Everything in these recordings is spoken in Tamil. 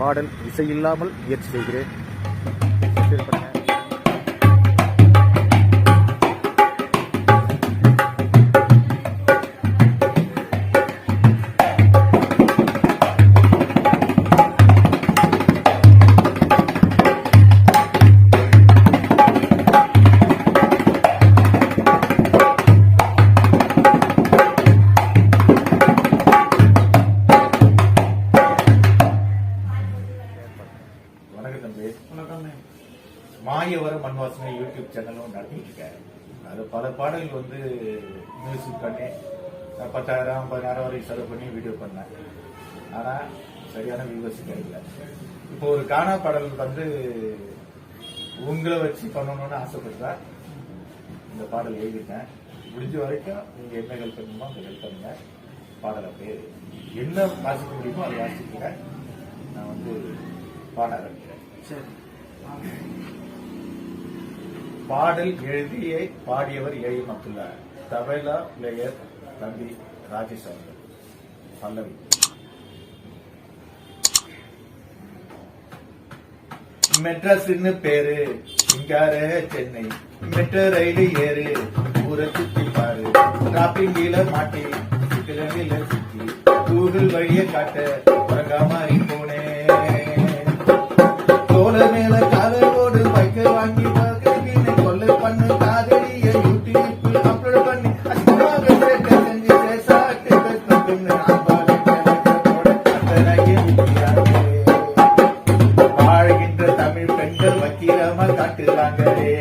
பாடல் இசையில்லாமல் முயற்சி செய்கிறேன். மாயவரம் மண்வாசனை யூடியூப் சேனலும் நடத்திட்டு இருக்கேன் அது பல பாடல்கள் வந்து மியூசிக் பண்ணி பத்தாயிரம் ஐம்பதாயிரம் வரைக்கும் செலவு பண்ணி வீடியோ பண்ணேன். ஆனா சரியான வியூவர்ஸ் கிடைக்கல. இப்போ ஒரு காணா பாடல் வந்து உங்களை வச்சு பண்ணணும்னு ஆசைப்பட்டா இந்த பாடல் எழுதிட்டேன் முடிஞ்ச வரைக்கும் நீங்க என்ன ஹெல்ப் பண்ணணுமோ அந்த ஹெல்ப் பண்ணுங்க. பாடல் அப்படியே என்ன வாசிக்க முடியுமோ அதை வாசிக்கிறேன். நான் வந்து பாட ஆரம்பிக்கிறேன். சரி. பாடல் எழுதிய பாடியவர் ஏழை மத்துள்ள தபேலா பிளேயர் தம்பி ராஜேஷ் அவர்கள் பல்லவி. மெட்ராஸ்னு பேரு. சிங்கார சென்னை. மெட்ரோ ரயிலு ஏறு. ஊரை சுத்தி பாரு. டிராபிங்கில மாட்டி. சிக்கலில சுத்தி. கூகுள் வழிய காட்ட. உறங்கா வக்கீரமா காட்டுறாங்களே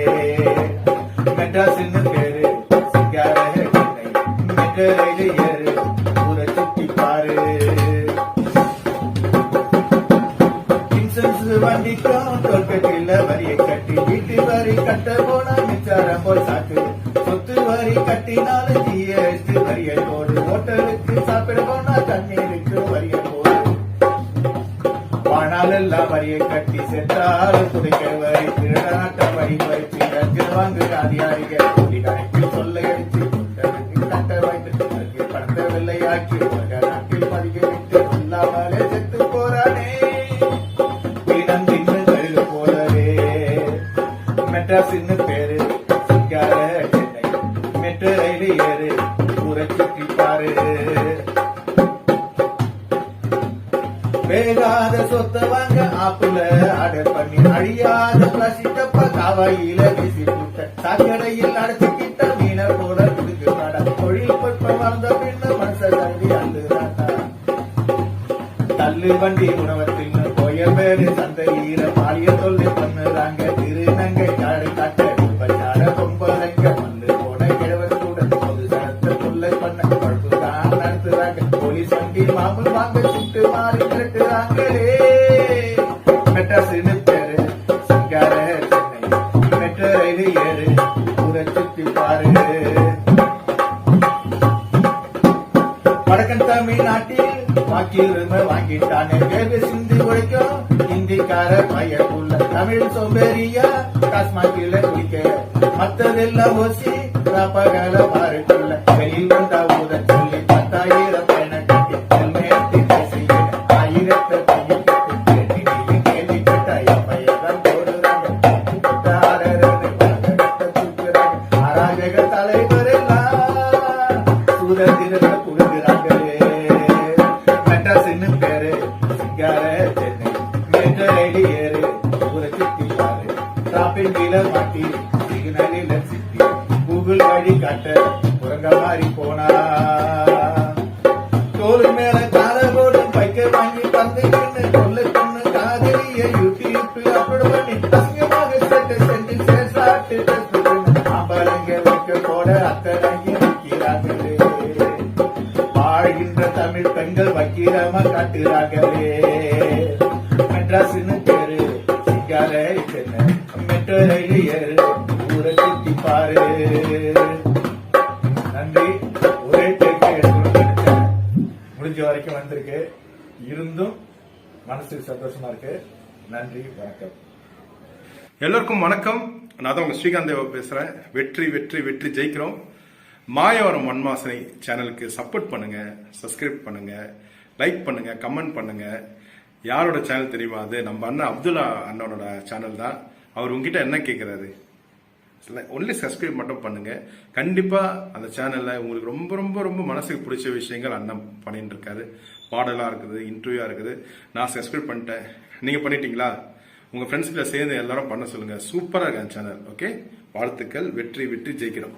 பேரு சிங்கார சென்னை மெட்ரோ ரயிலு ஏறு ஊரை சுத்தி பாரு. இன்சூரன்ஸ் வண்டிக்கும் கட்டி வீட்டு வரி கட்ட போனா மிச்சாரம் சாக்கு. சொத்து வரி கட்டினாலும் ஜிஎஸ்டி வரியை போடு ஹோட்டலுக்கு சாப்பிட போனா வாழ்நாளெல்லாம் வரியை கட்டி சென்றாலும் துடைக்க வரை திருநாட்ட வரி வைத்து ரஞ்சு வாங்கு அதிகாரிகள் கோடி கணக்கில் சொல்லையடிச்சு கொண்டதுக்கு கட்ட வைத்து வெள்ளையாக்கி நாட்டில் விட்டு இல்லாமலே செத்து போறானே. தினம் தின்னு போலவே. வேகாத சொத்த வாங்க ஆப்புல ஆர்டர் பண்ணி அழியாத பிளாஸ்டிக் டப்பா காவாயில வீசி போட்ட சாக்கடையில் அடைச்சுக்கிட்ட மீன போட துடுக்கு நட தொழில் பட்பம் வளர்ந்த பின்ன மனச தள்ளி அள்ளுறாண்டா தள்ளு வண்டி உணவர் தமிழ்நாட்டில் வாங்கிட்டானே வேர்வை சிந்தி உழைக்கும் இந்திக்கார பையக்குள்ள தமிழ் சோம்பேறியா காஸ்மாக்கில குடிக்க. மத்ததெல்லாம் ஓசி பகல பாருக்குள்ள. வெளியில் மெட்ரோ ரயிலு ஏறு ஊரை சுத்தி பாரு. டிராபிக் கீழ மாட்டி சிக்னலில் சிட்டி கூகுள் வழி காட்ட உறங்க மாறி போனா. தோல் மேல கால பைக்க வாங்கி பந்துக்கின்னு காதலிய யூடியூப் அப்லோட் பண்ணி அசிங்கமாக செட்டு செஞ்சு சேசாட்டு வைக்க போட நிற்கிறாங்களே வாழ்கின்ற தமிழ் பெண்கள் வக்கீரமா காட்டுகிறார்களே. ஊரை சுத்தி பாரு நன்றி ஒரே டேக்கு முடிஞ்ச வரைக்கும் வந்திருக்கு இருந்தும் மனசுக்கு சந்தோஷமா இருக்கு நன்றி வணக்கம் எல்லோருக்கும் வணக்கம். நான் தான் உங்க ஸ்ரீகாந்த் தேவா பேசுறேன் வெற்றி வெற்றி வெற்றி ஜெயிக்கிறோம். மாயவரம் மண்வாசனை சேனலுக்கு சப்போர்ட் பண்ணுங்க சப்ஸ்கிரைப் பண்ணுங்க லைக் பண்ணுங்க கமெண்ட் பண்ணுங்க. யாரோட சேனல் தெரியுமா அது? நம்ம அண்ணன் அப்துல்லா அண்ணனோட சேனல் தான். அவர் உங்ககிட்ட என்ன கேட்குறாரு ஒன்லி சப்ஸ்கிரைப் மட்டும் பண்ணுங்க. கண்டிப்பா அந்த சேனல்ல உங்களுக்கு ரொம்ப ரொம்ப ரொம்ப மனசுக்கு பிடிச்ச விஷயங்கள் அண்ணன் பண்ணிட்டு இருக்காரு. பாடலா இருக்குது இன்டர்வியூவா இருக்குது. நான் சப்ஸ்கிரைப் பண்ணிட்டேன். நீங்க பண்ணிட்டீங்களா? உங்க ஃப்ரெண்ட்ஸ்கிட்ட சேர்ந்து எல்லாரும் பண்ண சொல்லுங்க. சூப்பரா இருக்கு அந்த சேனல் ஓகே வாழ்த்துக்கள் வெற்றி வெற்றி ஜெயிக்கிறோம்.